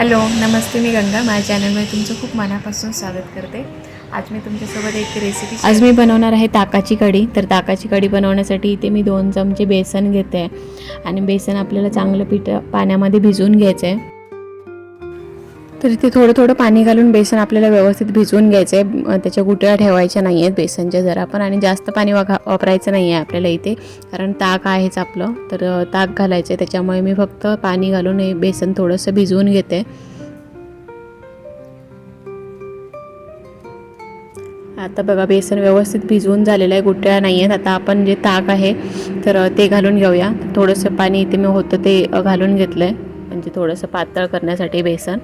Hello नमस्ते मी गंगा. माझ्या चॅनलमध्ये तुमचं खूप मनापासून स्वागत करते. आज मी तुमच्यासोबत एक रेसिपी आज मी बनवणार आहे ताकाची कढी. तर ताकाची कढी बनवण्यासाठी इथे मी दोन चमचे बेसन घेते. आणि बेसन आपल्याला चांगलं पीठ पाण्यामध्ये भिजवून घ्यायचं आहे तर इथे थोडं थोडं पाणी घालून बेसन आपल्याला व्यवस्थित भिजवून घ्यायचं आहे त्याच्या गुटळ्या ठेवायच्या नाही आहेत बेसनच्या जरा पण आणि जास्त पाणी वाघा वापरायचं नाही आहे आपल्याला इथे. कारण ताक आहेच आपलं. तर ताक घालायचं आहे त्याच्यामुळे मी फक्त पाणी घालून हे बेसन थोडंसं भिजवून घेते. आता बघा बेसन व्यवस्थित भिजवून झालेलं आहे. गुटळ्या नाही आहेत आता आपण जे ताक आहे तर ते घालून घेऊया. थोडंसं पाणी इथे मी होतं ते घालून घेतलं आहे म्हणजे थोडंसं पातळ करण्यासाठी बेसन.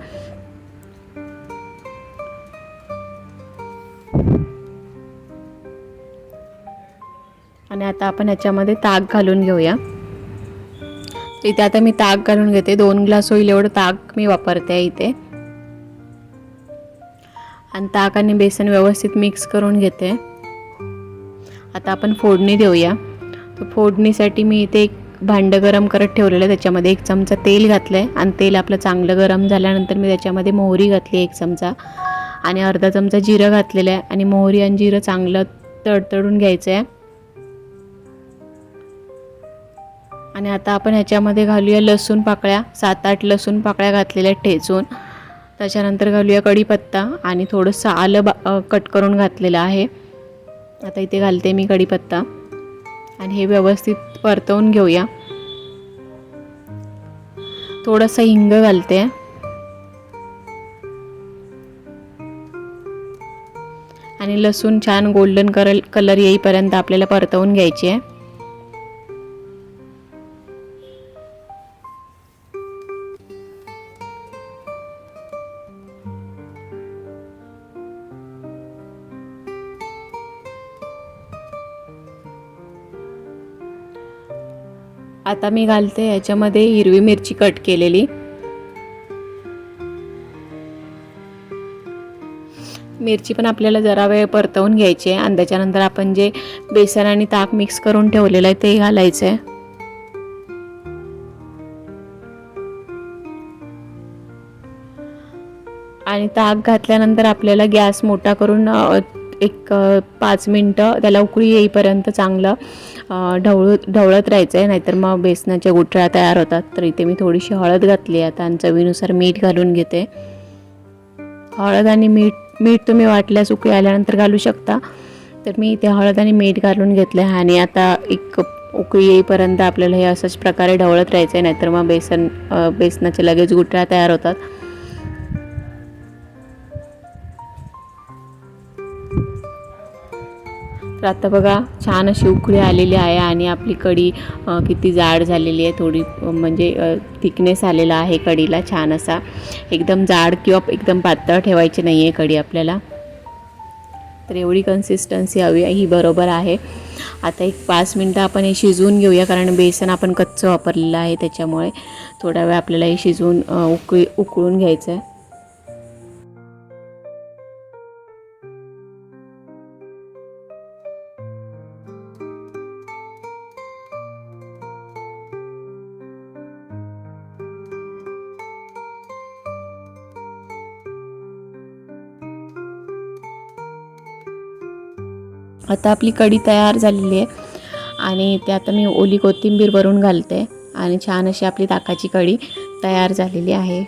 आणि आता आपण ह्याच्यामध्ये ताक घालून घेऊया. इथे आता मी ताक घालून घेते. दोन ग्लास होईल एवढं ताक मी वापरते इथे. आणि ताक आणि बेसन व्यवस्थित मिक्स करून घेते. आता आपण फोडणी देऊया. तर फोडणीसाठी मी इथे एक भांडं गरम करत ठेवलेलं आहे. त्याच्यामध्ये एक चमचा तेल घातलं आहे आणि तेल आपलं चांगलं गरम झाल्यानंतर मी त्याच्यामध्ये मोहरी घातली एक चमचा. आणि अर्धा चमचा जिरं घातलेलं आहे. आणि मोहरी आणि जिरं चांगलं तडतडून घ्यायचं आहे. आणि आता आपण ह्याच्यामध्ये घालूया लसूण पाकळ्या सात आठ लसूण पाकळ्या घातलेल्या आहेत ठेचून. त्याच्यानंतर घालूया कढीपत्ता आणि थोडंसं आलं बा कट करून घातलेलं आहे. आता इथे घालते मी कढीपत्ता. आणि हे व्यवस्थित परतवून घेऊया. थोडंसं हिंग घालते. आणि लसूण छान गोल्डन कलर कलर येईपर्यंत आपल्याला परतवून घ्यायची आहे. आता मी घालते याच्यामध्ये हिरवी मिरची कट केलेली. मिरची पण आपल्याला जरा वेळ परतवून घ्यायची आहे. आणि त्याच्यानंतर आपण जे बेसन आणि ताक मिक्स करून ठेवलेलं आहे ते घालायचं आहे आणि ताक घातल्यानंतर आपल्याला गॅस मोठा करून एक पाच मिनटं त्याला उकळी येईपर्यंत चांगलं ढवळ ढवळत राहायचं आहे नाहीतर मग बेसनाच्या गुठळ्या तयार होतात. तर इथे मी थोडीशी हळद घातली आहे. आता आणि चवीनुसार मीठ घालून घेते. हळद आणि मीठ मीठ तुम्ही वाटल्यास उकळी आल्यानंतर घालू शकता. तर मी इथे हळद आणि मीठ घालून घेतलं आहे आणि आता एक उकळी येईपर्यंत आपल्याला हे असंच प्रकारे ढवळत राहायचं आहे नाहीतर मग बेसन बेसनाचे बेसनाच्या लगेच गुठळ्या तयार होतात. तर आता बघा छान अशी उकळी आलेली आहे आणि आपली कढी किती जाड झालेली आहे थोडी म्हणजे थिकनेस आलेला आहे कढीला छान असा. एकदम जाड किंवा एकदम पातळ ठेवायची नाही आहे कढी आपल्याला. तर एवढी कन्सिस्टन्सी हवी आहे, ही बरोबर आहे. आता एक पाच मिनटं आपण हे शिजवून घेऊया कारण बेसन आपण कच्चं वापरलेलं आहे त्याच्यामुळे थोडा वेळ आपल्याला हे शिजवून उकळी उकळून घ्यायचं आहे आता आपली कढी तयार झालेली आहे. आणि ते आता मी ओली कोथिंबीर वरून घालते. आणि छान अशी आपली ताकाची कढी तयार झालेली आहे.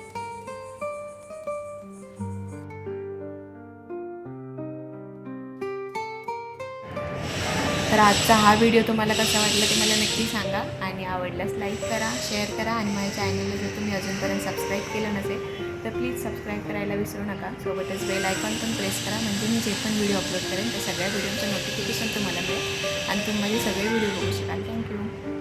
तर आजचा हा व्हिडिओ तुम्हाला कसा वाटला ते मला नक्की सांगा. आणि आवडल्यास लाईक करा शेअर करा. आणि माझ्या चॅनलला जर तुम्ही अजूनपर्यंत सबस्क्राईब केलं नसेल तर प्लीज सबस्क्राईब करायला विसरू नका. सोबतच बेल आयकॉन पण प्रेस करा. म्हणजे मी जे पण व्हिडिओ अपलोड करेन त्या सगळ्या व्हिडिओचं नोटिफिकेशन तुम्हाला मिळेल. आणि तुम्ही माझे सगळे व्हिडिओ बघू शकाल. थँक्यू